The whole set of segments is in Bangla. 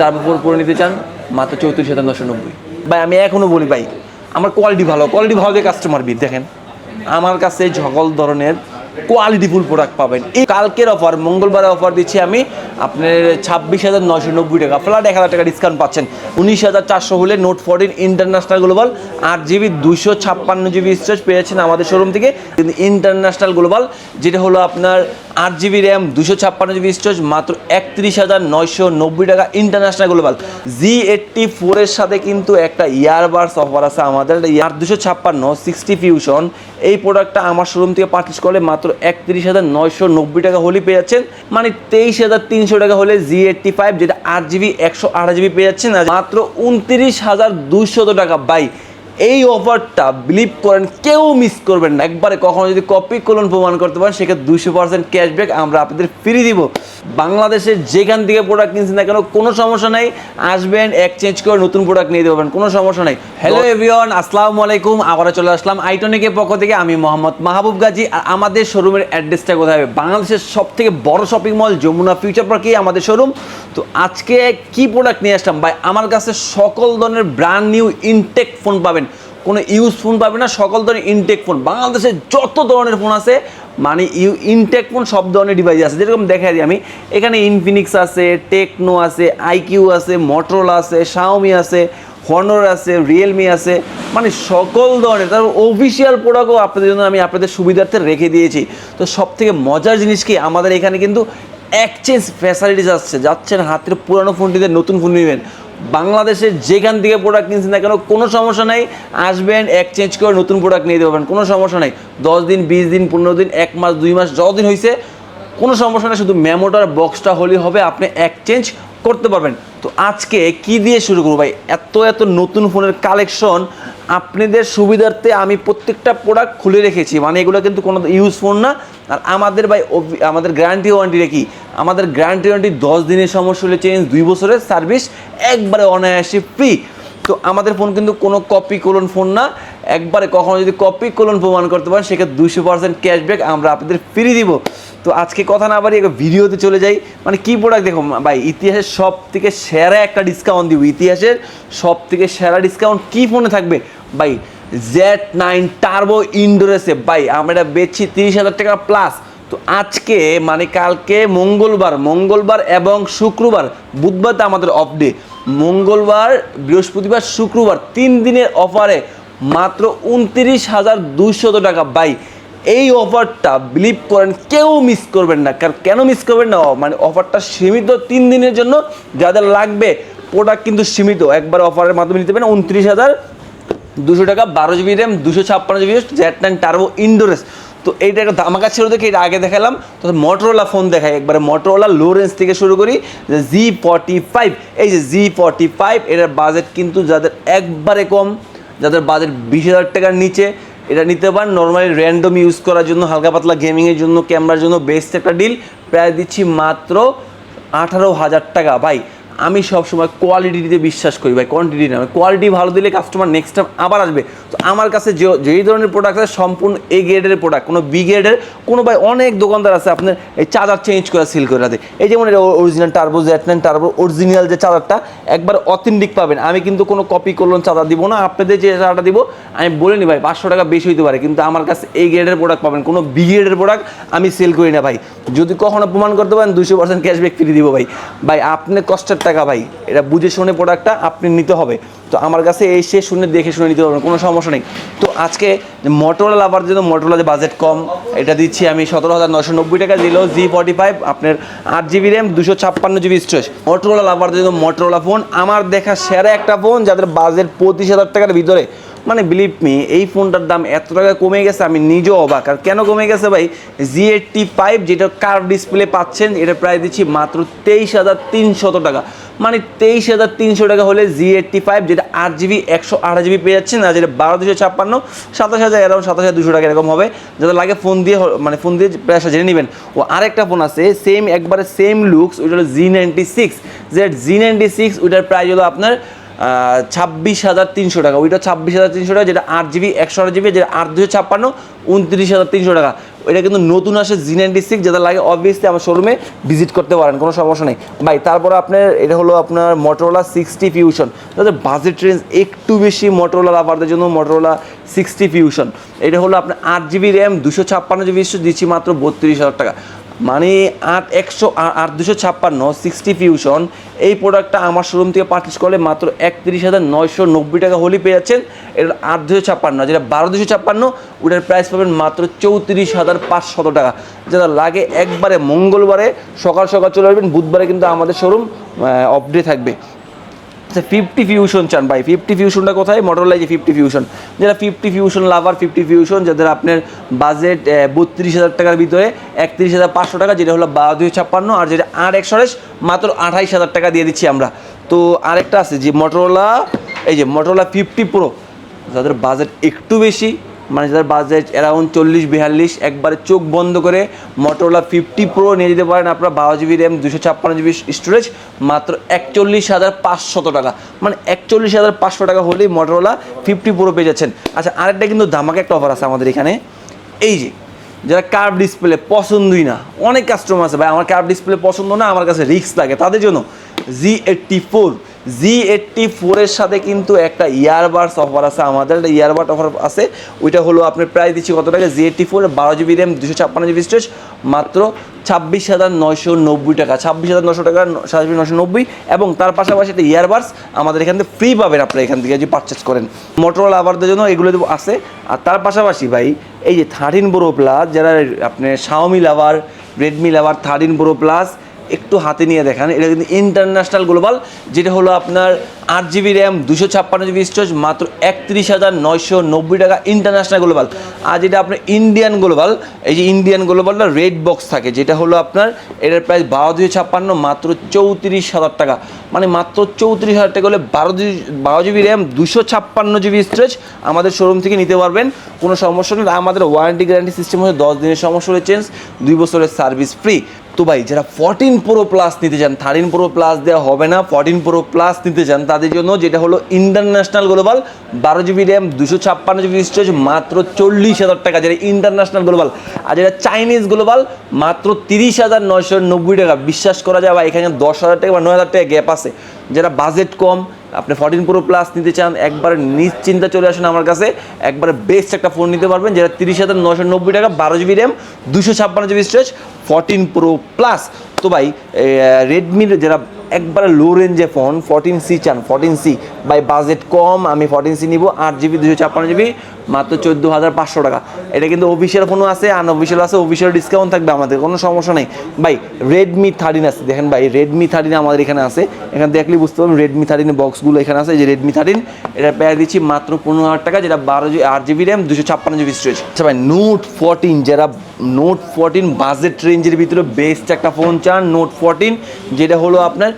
টার্বো উপর করে নিতে চান, মাত্র চৌত্রিশ হাজার নশো নব্বই। ভাই, আমি এখনও বলি, ভাই, আমার কোয়ালিটি ভালো কোয়ালিটি ভালো দিয়ে কাস্টমার বিট দেখেন। আমার কাছে সকল ধরনের কোয়ালিটিফুল প্রোডাক্ট পাবেন। এই কালকের অফার মঙ্গলবারে অফার দিচ্ছি আমি আপনার ছাব্বিশ হাজার নশো নব্বই টাকা। ফ্ল্যাট এক হাজার টাকা ডিসকাউন্ট পাচ্ছেন। উনিশ হাজার চারশো হলে নোট ফোরটিন ইন্টারন্যাশনাল গ্লোবাল আট জিবি দুশো ছাপ্পান্ন জিবি স্টোরেজ পেয়েছেন আমাদের শোরুম থেকে। কিন্তু ইন্টারন্যাশনাল গ্লোবাল যেটা হলো আপনার আট জিবি র্যাম, দুশো ছাপ্পান্ন জিবি স্টোরেজ মাত্র একত্রিশ হাজার নয়শো নব্বই টাকা ইন্টারন্যাশনাল গ্লোবাল জি এইটটি ফোরের সাথে কিন্তু একটা ইয়ারবার্স অফার আছে আমাদের ইয়ার দুশো ছাপ্পান্ন সিক্সটি ফিউশন এই প্রোডাক্টটা আমার শোরুম থেকে পারচেস করলে মাত্র একত্রিশ হাজার নয়শো নব্বই টাকা হলেই পেয়ে যাচ্ছেন। মানে তেইশ হাজার তিনশো টাকা হলে জি এইটটি ফাইভ যেটা আট জিবি, একশো আঠাশ জিবি পেয়ে যাচ্ছেন। মাত্র উনত্রিশ হাজার দুশত টাকা বাই এই অফারটা বিলিভ করেন, কেউ মিস করবেন না। একবারে কখনো যদি কপি কলন প্রমাণ করতে পারেন, সেক্ষেত্রে দুশো পার্সেন্ট ক্যাশব্যাক আমরা আপনাদের ফ্রি দিব। বাংলাদেশের যেখান থেকে প্রোডাক্ট কিনছেন না কেন, কোনো সমস্যা নেই। আসবেন এক্সচেঞ্জ করে নতুন প্রোডাক্ট নিয়ে দেবেন কোনো সমস্যা নেই। হ্যালো এভরিওয়ান আসসালামু আলাইকুম, আবারও চলে আসলাম আইটনিকের পক্ষ থেকে। আমি মোহাম্মদ মাহবুব গাজী, আর আমাদের শোরুমের অ্যাড্রেসটা কোথায় হবে? বাংলাদেশের সব থেকে বড় শপিং মল যমুনা ফিউচার পার্কেই আমাদের শোরুম তো আজকে কি প্রোডাক্ট নিয়ে আসলাম? ভাই, আমার কাছে সকল ধরনের ব্র্যান্ড নিউ ইনটেক ফোন পাবেন। কোনো ইউজ ফোন পাবেন না, সকল ধরনের ইনটেক ফোন বাংলাদেশে যত ধরনের ফোন আছে মানে ইউ ইনটেক ফোন সব ধরনের ডিভাইস আছে। যেরকম দেখাই দিই আমি, এখানে ইনফিনিক্স আছে টেকনো আছে আইকিউ আছে মটরোলা আছে শাওমি আছে হনর আছে রিয়েলমি আছে মানে সকল ধরনের। তার অফিসিয়াল প্রোডাক্টও আপনাদের জন্য আমি আপনাদের সুবিধার্থে রেখে দিয়েছি। তো সব থেকে মজার জিনিস কি, আমাদের এখানে কিন্তু এক্সচেঞ্জ ফ্যাসিলিটিস আসছে। যাচ্ছেন হাতের পুরানো ফোনটিতে নতুন ফোন নেবেন। বাংলাদেশের যেখান থেকে প্রোডাক্ট কিনছেন না কেন, কোনো সমস্যা নেই। আসবেন এক্সচেঞ্জ করে নতুন প্রোডাক্ট নিয়ে দেবেন, কোনো সমস্যা নেই। দশ দিন, বিশ দিন, পনেরো দিন, এক মাস, দুই মাস, যতদিন হয়েছে কোনো সমস্যা নেই, শুধু মেমোটার বক্সটা হলেই হবে, আপনি এক্সচেঞ্জ করতে পারবেন। তো আজকে কি দিয়ে শুরু করব ভাই? এত এত নতুন ফোনের কালেকশন আপনাদের সুবিধার্থে আমি প্রত্যেকটা প্রোডাক্ট খুলে রেখেছি। মানে এগুলো কিন্তু কোনো ইউজ ফোন না। আর আমাদের ভাই আমাদের গ্যারান্টি ওয়ারেন্টিটা কি? আমাদের গ্যারান্টি ওয়ারেন্টি দশ দিনের সমস্যা হলে চেঞ্জ দুই বছরের সার্ভিস একবারে অনায়াসে ফ্রি তো আমাদের ফোন কিন্তু কোনো কপি কোলন ফোন না। একবারে কখনো যদি কপি কোলন প্রমাণ করতে পারেন, সেক্ষেত্রে দুশো পার্সেন্ট ক্যাশব্যাক আমরা আপনাদের ফ্রি দিব। তো আজকে কথা না বাড়ি ভিডিওতে চলে যাই। মানে কি প্রোডাক্ট দেখো ভাই, ইতিহাসের সব থেকে সেরা একটা ডিসকাউন্ট দিব। ইতিহাসের সব থেকে সেরা ডিসকাউন্ট কি ফোনে থাকবে? ভাই জেড নাইন টার্বো ইন্ডোরেসে ভাই, আমরা বেচছি তিরিশ হাজার টাকা প্লাস তো আজকে মানে কালকে মঙ্গলবার মঙ্গলবার এবং শুক্রবার, বুধবার তো আমাদের অফ ডে মঙ্গলবার, বৃহস্পতিবার, শুক্রবার, তিন দিনের অফারে মাত্র উনত্রিশ হাজার দুইশত টাকা। বাই এই অফারটা বিলিভ করেন, কেউ মিস করবেন না। কারণ কেন মিস করবেন না? মানে অফারটা সীমিত তিন দিনের জন্য। যাদের লাগবে প্রোডাক্ট কিন্তু সীমিত। একবার অফারের মাধ্যমে নিতে পারেন, উনত্রিশ হাজার দুশো টাকা, বারো জিবি র্যাম দুশো ছাপ্পান্ন জিবি জেড নাইন টার্বো ইন্ডোরেস তো এইটা একটা ধামাকা ছিল দেখে এটা আগে দেখালাম। তো মোটরোলা ফোন দেখাই একবারে। মোটরোলা লো রেঞ্জ থেকে শুরু করি জি ফর্টি ফাইভ এই যে জি ফর্টি ফাইভ এটার বাজেট কিন্তু যাদের একবারে কম, যাদের বাজেট বিশ হাজার টাকার নিচে, এটা নিতে পারেন। নর্মালি র্যান্ডম ইউজ করার জন্য, হালকা পাতলা গেমিংয়ের জন্য, ক্যামেরার জন্য বেস্ট একটা ডিল প্রায় দিচ্ছি মাত্র আঠারো হাজার টাকা। ভাই আমি সবসময় কোয়ালিটিতে বিশ্বাস করি ভাই কোয়ান্টিটি না। কোয়ালিটি ভালো দিলে কাস্টমার নেক্সট টাইম আবার আসবে। তো আমার কাছে যে যেই ধরনের প্রোডাক্ট আছে, সম্পূর্ণ এ গ্রেডের প্রোডাক্ট কোনো বি গ্রেডের কোনো ভাই অনেক দোকানদার আছে আপনার এই চার্জার চেঞ্জ করে সিল করে দেয় এই যেমন এটা original turbo nine turbo original যে চার্জারটা একবার অথেন্টিক পাবেন। আমি কিন্তু কোনো কপি করলাম চার্জার দিব না, আপনাদের যে চার্জারটা দিব, আমি বলিনি ভাই, পাঁচশো টাকা বেশি হইতে পারে, কিন্তু আমার কাছে এই গ্রেডের প্রোডাক্ট পাবেন। কোনো বি গ্রেডের প্রোডাক্ট আমি সেল করি না ভাই। যদি কখনো প্রমাণ করতে পারেন দুশো পার্সেন্ট ক্যাশব্যাক ফ্রি দিব ভাই। ভাই, আপনি কষ্টের টাকা ভাই, এটা বুঝে শুনে প্রোডাক্টটা আপনি নিতে হবে। তো আমার কাছে এসে শুনে দেখে শুনে নিতে পারবেন কোনো সমস্যা নেই। তো আজকে মোটরোলা লাভার জন্য মোটরোলা যে বাজেট কম। এটা দিচ্ছি আমি সতেরো হাজার নশো নব্বই টাকা দিল জি ফর্টি ফাইভ আপনার আট জিবি র্যাম দুশো ছাপ্পান্ন জিবি স্টোরেজ মোটরোলা লাভার জন্য মোটরোলা ফোন আমার দেখা সেরা একটা ফোন যাদের বাজেট পঁচিশ হাজার টাকার ভিতরে। মানে বিলিভ মি এই ফোনটার দাম এত টাকা কমে গেছে, আমি নিজেও অবাক। আর কেন কমে গেছে ভাই? জি এইটটি ফাইভ যেটা কার্ভ ডিসপ্লে পাচ্ছেন, এটা প্রায় দিচ্ছি মাত্র তেইশ হাজার তিনশত টাকা। মানে তেইশ হাজার তিনশো টাকা হলে জি এইটটি ফাইভ, যেটা আট জিবি, একশো আঠাশ জিবি পেয়ে যাচ্ছেন, আর যেটা বারো দুশো ছাপ্পান্ন, সাতাশ হাজার এরকম সাতাশ হাজার দুশো টাকা এরকম হবে। যাদের লাগে ফোন দিয়ে মানে ফোন দিয়ে প্রায়শা জেনে নেবেন। ও আরেকটা ফোন আছে সেম একবারে সেম লুকস ওইটা হলো জি নাইনটি সিক্স। যেটা জি নাইনটি সিক্স, ওইটার প্রাইস হলো আপনার ছাব্বিশ হাজার তিনশো টাকা। ওইটা ছাব্বিশ হাজার তিনশো টাকা, যেটা আট জিবি, একশো আট জিবি, যেটা আট দুশো ছাপ্পান্ন, উনত্রিশ হাজার তিনশো টাকা। এটা কিন্তু নতুন আসে জি নাইনটি সিক্স যেটা লাগে অবভিয়াসলি আমার শোরুমে ভিজিট করতে পারেন, কোনো সমস্যা নেই। ভাই, তারপরে আপনার এটা হলো আপনার মটোরোলা সিক্সটি ফিউশন তাদের বাজেট রেঞ্জ একটু বেশি মটোরোলা লাভারদের জন্য মোটরোলা সিক্সটি ফিউশন এটা হলো আপনার আট জিবি র্যাম দুশো ছাপ্পান্ন জিবি দিচ্ছি মাত্র বত্রিশ হাজার টাকা। মানে আট একশো আট দুশো ছাপ্পান্ন সিক্সটি ফিউশন এই প্রোডাক্টটা আমার শোরুম থেকে পারচেস করলে মাত্র একত্রিশ হাজার নয়শো নব্বই টাকা হলেই পেয়ে যাচ্ছেন। এটা আট দুশো ছাপ্পান্ন যেটা বারো দুশো ছাপ্পান্ন, ওটার প্রাইস পাবেন মাত্র চৌত্রিশ হাজার পাঁচশত টাকা। যেটা লাগে একবারে মঙ্গলবারে সকাল সকাল চলে আসবেন, বুধবারে কিন্তু আমাদের শোরুম অফ ডে থাকবে। আচ্ছা ফিফটি ফিউশন চান ভাই। ফিফটি ফিউশনটা কোথায়? মোটরলাই যে ফিফটি ফিউশন যারা fifty fusion lover fifty fusion যাদের আপনার বাজেট বত্রিশ হাজার টাকার ভিতরে, একত্রিশ হাজার পাঁচশো টাকা, যেটা হলো বারো দুই ছাপ্পান্ন, আর যেটা আর এক একশো মাত্র আঠাইশ হাজার টাকা দিয়ে দিচ্ছি আমরা। তো আরেকটা আছে যে মোটরলা এই যে মোটরলা ফিফটি প্রো যাদের বাজেট একটু বেশি মানে যাদের বাজেট অ্যারাউন্ড চল্লিশ, বিয়াল্লিশ, একবারে চোখ বন্ধ করে মোটরোলা ফিফটি প্রো নিয়ে যেতে পারেন আপনারা বারো জিবি র্যাম দুশো ছাপ্পান্ন জিবি স্টোরেজ মাত্র একচল্লিশ হাজার পাঁচশত টাকা। মানে একচল্লিশ হাজার পাঁচশো টাকা হলেই মোটরোলা ফিফটি প্রো পেয়ে যাচ্ছেন। আচ্ছা আরেকটা কিন্তু ধামাকে একটা অফার আছে আমাদের এখানে। এই যে, যারা কার্ভ ডিসপ্লে পছন্দই না, অনেক কাস্টমার আছে, ভাই, আমার কার্ভ ডিসপ্লে পছন্দ না, আমার কাছে রিস্ক লাগে। তাদের জন্য G eighty four G eighty ফোরের সাথে কিন্তু একটা ইয়ারবাডস অফার আছে। আমাদের একটা ইয়ারবাড অফার আছে। ওইটা হলো আপনি প্রায় দিচ্ছি কত টাকা? জি এইটটি ফোর বারো জিবি র্যাম দুশো ছাপ্পান্ন জিবি স্টোরেজ মাত্র ছাব্বিশ হাজার নয়শো নব্বই টাকা। ছাব্বিশ হাজার নশো টাকা, ছাব্বিশ নশো নব্বই। এবং তার পাশাপাশি একটা ইয়ারবাডস আমাদের এখান থেকে ফ্রি পাবেন আপনারা এখান থেকে যদি পারচেস করেন। মোটরোলা আবারদের জন্য এগুলো আছে। আর তার পাশাপাশি ভাই, এই যে থার্টিন প্রো প্লাস যারা আপনার Xiaomi lover Redmi lover thirteen pro plus একটু হাতে নিয়ে দেখান। এটা কিন্তু ইন্টারন্যাশনাল গ্লোবাল যেটা হলো আপনার আট জিবি র্যাম দুশো ছাপ্পান্ন জিবি স্টোরেজ মাত্র একত্রিশ হাজার নয়শো নব্বই টাকা ইন্টারন্যাশনাল গ্লোবাল আর যেটা আপনার ইন্ডিয়ান গ্লোবাল এই যে ইন্ডিয়ান গ্লোবালটা রেড বক্স থাকে, যেটা হলো আপনার এটার প্রাইস বারো দুশো ছাপ্পান্ন, মাত্র চৌত্রিশ হাজার টাকা। মানে মাত্র চৌত্রিশ হাজার টাকা হলে বারো বারো জিবি র্যাম দুশো ছাপ্পান্ন জিবি স্টোরেজ আমাদের শোরুম থেকে নিতে পারবেন। কোনো সমস্যা নেই। আমাদের ওয়ারেন্টি গ্যারান্টি সিস্টেম হচ্ছে দশ দিনের সমস্যা হলে চেঞ্জ দুই বছরের সার্ভিস ফ্রি তো ভাই, যারা ফোরটিন প্রো প্লাস নিতে চান থার্টিন প্রো প্লাস দেওয়া হবে না ফোরটিন প্রো প্লাস নিতে চান, তাদের জন্য যেটা হলো ইন্টারন্যাশনাল গ্লোবাল বারো জিবি র্যাম দুশো ছাপ্পান্ন জিবি স্টোরেজ মাত্র চল্লিশ হাজার টাকা। যেটা ইন্টারন্যাশনাল গ্লোবাল আর যেটা চাইনিজ গ্লোবাল মাত্র তিরিশ হাজার নয়শো নব্বই টাকা। বিশ্বাস করা যায় বা এখানে দশ হাজার টাকা বা নয় হাজার টাকা গ্যাপ আছে। যারা বাজেট কম আপনি ফোরটিন প্রো প্লাস নিতে চান, একবারে নিশ্চিন্তা চলে আসুন আমার কাছে। একবারে বেস্ট একটা ফোন নিতে পারবেন, যেটা তিরিশ হাজার নশো নব্বই টাকা, বারো জিবি র্যাম দুশো ছাপ্পান্ন GB storage fourteen pro plus তো ভাই রেডমির যারা একবারে লো রেঞ্জে ফোন ফোরটিন সি চান ফোরটিন সি বাই বাজেট কম, আমি ফোরটিন সি নিব, আট জিবি দুশো ছাপ্পান্ন জিবি মাত্র চোদ্দ হাজার পাঁচশো টাকা। এটা কিন্তু অফিসিয়াল ফোনও আছে আনঅফিসিয়াল আছে অফিসিয়াল ডিসকাউন্ট থাকবে আমাদের, কোনো সমস্যা নেই। ভাই রেডমি থার্টিন আছে, দেখেন ভাই রেডমি থার্টিন আমাদের এখানে আছে। এখানে দেখলে বুঝতে পারবেন রেডমি থার্টিনের বক্সগুলো এখানে আছে যে রেডমি থার্টিন এটা পেয়ে দিচ্ছি মাত্র পনেরো হাজার টাকা, যেটা বারো জি, আট জিবি র্যাম দুশো ছাপ্পান্ন জিবি স্টোরেজ আচ্ছা ভাই নোট ফোরটিন যারা নোট ফোরটিন বাজেট রেঞ্জের ভিতরে বেস্ট একটা ফোন চান নোট ফোরটিন যেটা হলো আপনার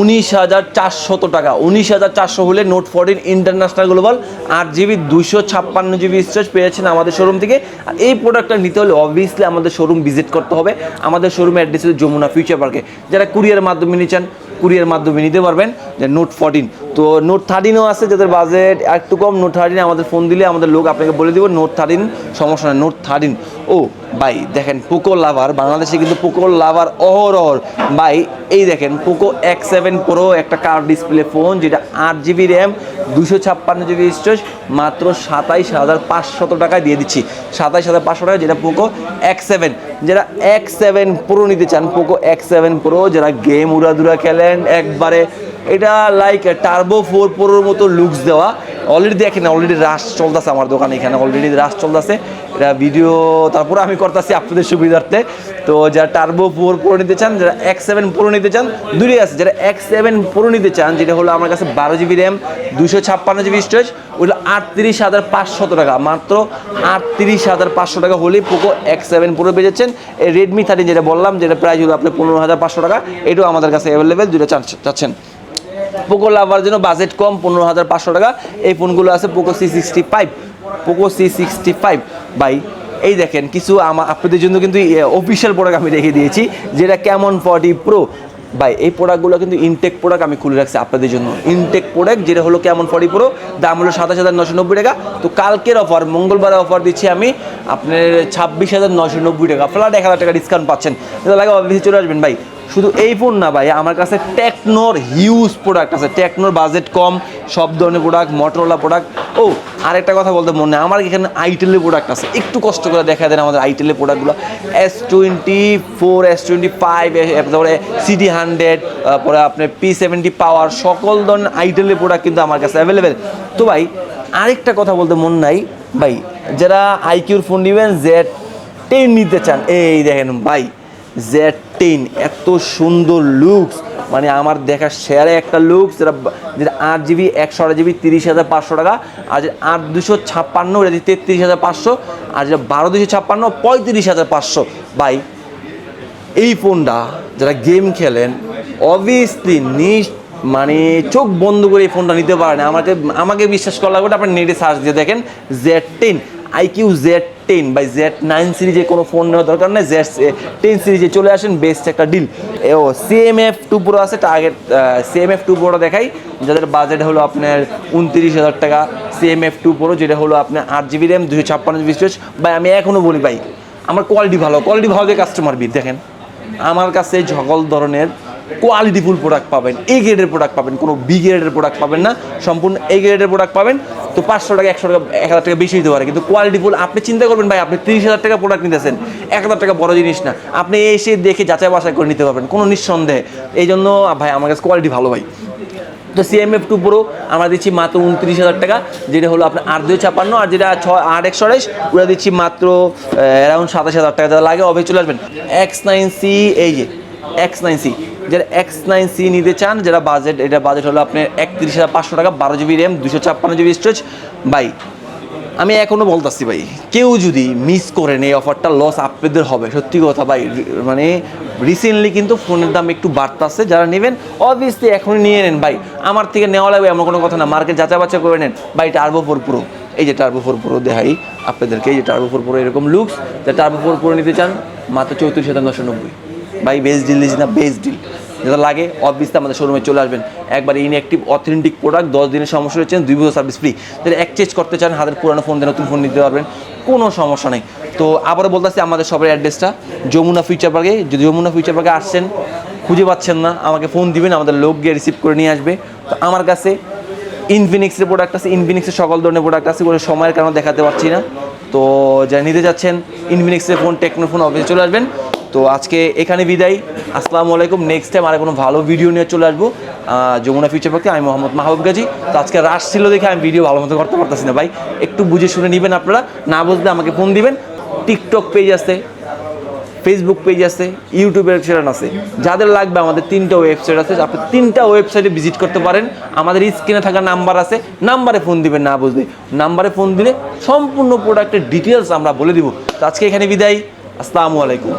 উনিশ হাজার চারশত টাকা। উনিশ হাজার চারশো হলে নোট ফোরটিন ইন্টারন্যাশনাল গ্লোবাল আট জিবি দুশো ছাপ্পান্ন জিবি স্টোরেজ পেয়েছেন আমাদের শোরুম থেকে। আর এই প্রোডাক্টটা নিতে হলে অবভিয়াসলি আমাদের শোরুম ভিজিট করতে হবে। আমাদের শোরুমের অ্যাড্রেস হচ্ছে যমুনা ফিউচার পার্কে যারা কুরিয়ার মাধ্যমে নিচ্ছেন কুরিয়ার মাধ্যমে নিতে পারবেন, যে নোট ফোরটিন তো নোট থার্টিনও আছে, যাদের বাজেট একটু কম নোট থার্টিন আমাদের ফোন দিলে আমাদের লোক আপনাকে বলে দিব নোট থার্টিন সমস্যা নয় নোট থার্টিন ও বাই দেখেন পোকো লাভার বাংলাদেশে কিন্তু পোকো লাভার অহরহর বাই এই দেখেন পোকো এক্স সেভেন প্রো একটা কার ডিসপ্লে ফোন যেটা আট জিবি র্যাম দুশো ছাপ্পান্ন জিবি স্টোরেজ মাত্র সাতাইশ হাজার পাঁচশত টাকায় দিয়ে দিচ্ছি। সাতাইশ হাজার পাঁচশো টাকা যেটা পোকো এক্স সেভেন যারা এক্স সেভেন প্রো নিতে চান পোকো এক্স সেভেন প্রো যারা গেম উড়াদুরা খেলেন, একবারে এটা লাইক টার্বো ফোর প্রোর মতো লুকস দেওয়া। অলরেডি দেখেন অলরেডি রাশ চলতেছে আমার দোকানে এখানে অলরেডি রাশ চলতেছে। এটা ভিডিও তারপরে আমি করতেছি আপনাদের সুবিধার্থে। তো যারা টার্বো ফোর প্রো নিতে চান, যারা এক্স সেভেন প্রো নিতে চান দুটোই আছে, যারা এক্স সেভেন প্রো নিতে চান, যেটা হলো আমার কাছে বারো জিবি র্যাম দুশো ছাপ্পান্ন জিবি স্টোরেজ ওইগুলো আটত্রিশ হাজার পাঁচশত টাকা। মাত্র আটত্রিশ হাজার পাঁচশো টাকা হলেই পোকো এক্স সেভেন প্রো পেয়ে যাচ্ছেন। এই রেডমি থার্টিন যেটা বললাম যেটা প্রাইস হলো আপনার পনেরো হাজার পাঁচশো টাকা, এটাও আমাদের কাছে অ্যাভেলেবেল দুটো চাচ্ছেন। পোকো লাভার জন্য বাজেট কম, পনেরো হাজার পাঁচশো টাকা। এই ফোনগুলো আছে Poco C sixty five Poco C sixty five by এই দেখেন, কিছু আমার আপনাদের জন্য কিন্তু অফিসিয়াল প্রোডাক্ট আমি রেখে দিয়েছি, যেটা কেমন ফর্টি প্রো ভাই, এই প্রোডাক্টগুলো কিন্তু ইনটেক প্রোডাক্ট আমি খুলে রাখছি আপনাদের জন্য। ইনটেক প্রোডাক্ট যেটা হলো কেমন ফরি পুরো দাম হলো সাতাশ হাজার নশো নব্বই টাকা। তো কালকের অফার মঙ্গলবারে অফার দিচ্ছি আমি, আপনার ছাব্বিশ হাজার নশো নব্বই টাকা। ফ্ল্যাট এক হাজার টাকা ডিসকাউন্ট পাচ্ছেন। এটা লাগে অফিসে চলে আসবেন, ভাই। শুধু এই ফোন না ভাই, আমার কাছে টেকনোর হিউজ প্রোডাক্ট আছে। টেকনোর বাজেট কম, সব ধরনের প্রোডাক্ট মোটরোলা প্রোডাক্ট ও, আরেকটা কথা বলতে মনে আমার এখানে আইটেলের প্রোডাক্ট আছে। একটু কষ্ট করে দেখা দেন আমাদের আইটেলের প্রোডাক্টগুলো S twenty four S twenty five তারপরে সিটি হান্ড্রেড তারপরে আপনার পি সেভেন্টি পাওয়ার সকল ধরনের আইটেলের প্রোডাক্ট কিন্তু আমার কাছে অ্যাভেলেবেল তো ভাই, আরেকটা কথা বলতে মন নাই, ভাই, যারা আইকিউর ফোন নেবেন জেড টেন নিতে চান, এই দেখেন ভাই জেড টেন এত সুন্দর লুকস মানে আমার দেখা শেয়ারে একটা লুকস যেটা যেটা আট জিবি একশো আট জিবি তিরিশ হাজার পাঁচশো টাকা। আর আট দুশো ছাপ্পান্ন এটা তেত্রিশ হাজার পাঁচশো। আর যেটা বারো দুশো ছাপ্পান্ন পঁয়ত্রিশ হাজার পাঁচশো। বাই এই ফোনটা যারা গেম খেলেন অবভিয়াসলি নিশ মানে চোখ বন্ধ করে এই ফোনটা নিতে পারেন আমাকে আমাকে বিশ্বাস করা লাগবে না, আপনি নেটে সার্চ দিয়ে দেখেন Z ten iQOO Z ten by Z nine সিরিজে কোনো ফোন নেওয়ার দরকার নেই জেড টেন সিরিজে চলে আসেন বেস্ট একটা ডিল ও সিএম এফ টু প্রো আছে target CM F two pro দেখাই। যাদের বাজেট হলো আপনার উনত্রিশ হাজার টাকা সিএম এফ টু প্রো যেটা হলো আপনার আট জিবি র্যাম দুশো ছাপ্পান্ন জিবি স্টোরেজ ভাই, আমি এখনও বলি, ভাই, আমার কোয়ালিটি ভালো কোয়ালিটি ভালো কাস্টমার বিট দেখেন। আমার কাছে সকল ধরনের কোয়ালিটিফুল প্রোডাক্ট পাবেন এ গ্রেডের প্রোডাক্ট পাবেন, কোনো বি গ্রেডের প্রোডাক্ট পাবেন না, সম্পূর্ণ এ গ্রেডের প্রোডাক্ট পাবেন। তো পাঁচশো টাকা, একশো টাকা, এক হাজার টাকা বেশি দিতে পারে, কিন্তু কোয়ালিটিফুল আপনি চিন্তা করবেন ভাই, আপনি তিরিশ হাজার টাকা প্রোডাক্ট নিতেছেন, এক হাজার টাকা বড় জিনিস না, আপনি এসে দেখে যাচাই বাছাই করে নিতে পারবেন, কোনো নিঃসন্দেহে। এই জন্য, ভাই, আমার কাছে কোয়ালিটি ভালো, ভাই। তো সিএমএফ টু প্রো আমরা দিচ্ছি মাত্র উনত্রিশ হাজার টাকা, যেটা হলো আপনার আট দুই ছাপান্ন আর যেটা ছয়, আট একশো আড়াইশ ওটা দিচ্ছি মাত্র অ্যারাউন্ড সাতাশ হাজার টাকা, যারা লাগে অবে চলে আসবেন। এক্স নাইন সি এই যে এক্স নাইন সি যারা এক্স নাইন সি নিতে চান, যারা বাজেট এটা বাজেট হলো আপনার একত্রিশ হাজার পাঁচশো টাকা, বারো জিবি র্যাম দুশো ছাপ্পান্ন জিবি স্টোরেজ বাই আমি এখনও বলতেছি ভাই, কেউ যদি মিস করেন এই অফারটা লস আপনাদের হবে। সত্যি কথা ভাই মানে রিসেন্টলি কিন্তু ফোনের দাম একটু বাড়তেছে, যারা নেবেন অবভিয়াসলি এখনই নিয়ে নেন ভাই। আমার থেকে নেওয়া লাগবে এমন কোনো কথা না মার্কেট যাচাই বাচ্চা করে নেন। ভাই টার্বো ফোর পুরো এই যে টার্বো ফোর পুরো দেখাই আপনাদেরকে, এই যে টার্বো ফোর পুরো এরকম লুকস যে টার্বো ফোর পুরো নিতে চান, মাত্র চৌত্রিশ হাজার নশো নব্বই। ভাই বেস্ট ডিল দিচ্ছি না বেস্ট ডিল যেটা লাগে অবভিয়াসলি আমাদের শোরুমে চলে আসবেন। একবার ইনঅ্যাক্টিভ অথেন্টিক প্রোডাক্ট দশ দিনের সমস্যা রয়েছেন দুই বছর সার্ভিস ফ্রি যারা এক্সচেঞ্জ করতে চান, হাতের পুরানো ফোন দিয়ে, নতুন ফোন নিতে পারবেন, কোনো সমস্যা নেই। তো আবারও বলতেছি, আমাদের সবার অ্যাড্রেসটা যমুনা ফিউচার পার্কে যদি যমুনা ফিউচার পার্কে আসছেন, খুঁজে পাচ্ছেন না, আমাকে ফোন দিবেন, আমাদের লোক গিয়ে রিসিভ করে নিয়ে আসবে। তো আমার কাছে ইনফিনিক্সের প্রোডাক্ট আছে ইনফিনিক্সের সকল ধরনের প্রোডাক্ট আছে, কোনো সময়ের কারণে দেখাতে পারছি না। তো যারা নিতে যাচ্ছেন ইনফিনিক্সের ফোন টেকনো ফোন অফিসে চলে আসবেন। তো আজকে এখানে বিদায়। আসসালামু আলাইকুম। নেক্সট টাইম আর কোনো ভালো ভিডিও নিয়ে চলে আসব। যমুনা ফিউচার পার্কে আমি মোহাম্মদ মাহবুব গাজী। তো আজকে রাশ ছিল দেখে আমি ভিডিও ভালো মতো করতে পারতেছি না। ভাই, একটু বুঝে শুনে নেবেন আপনারা। না বুঝলে আমাকে ফোন দিবেন। টিকটক পেজ আছে ফেসবুক পেজ আছে ইউটিউবের চ্যানেল আছে। যাদের লাগবে আমাদের তিনটা ওয়েবসাইট আছে। আপনি তিনটা ওয়েবসাইটে ভিজিট করতে পারেন। আমাদের স্ক্রিনে থাকা নাম্বার আছে। নাম্বারে ফোন দিবেন না বুঝলে। নাম্বারে ফোন দিলে সম্পূর্ণ প্রোডাক্টের ডিটেলস আমরা বলে দিব। তো আজকে এখানে বিদায়। আসসালামু আলাইকুম।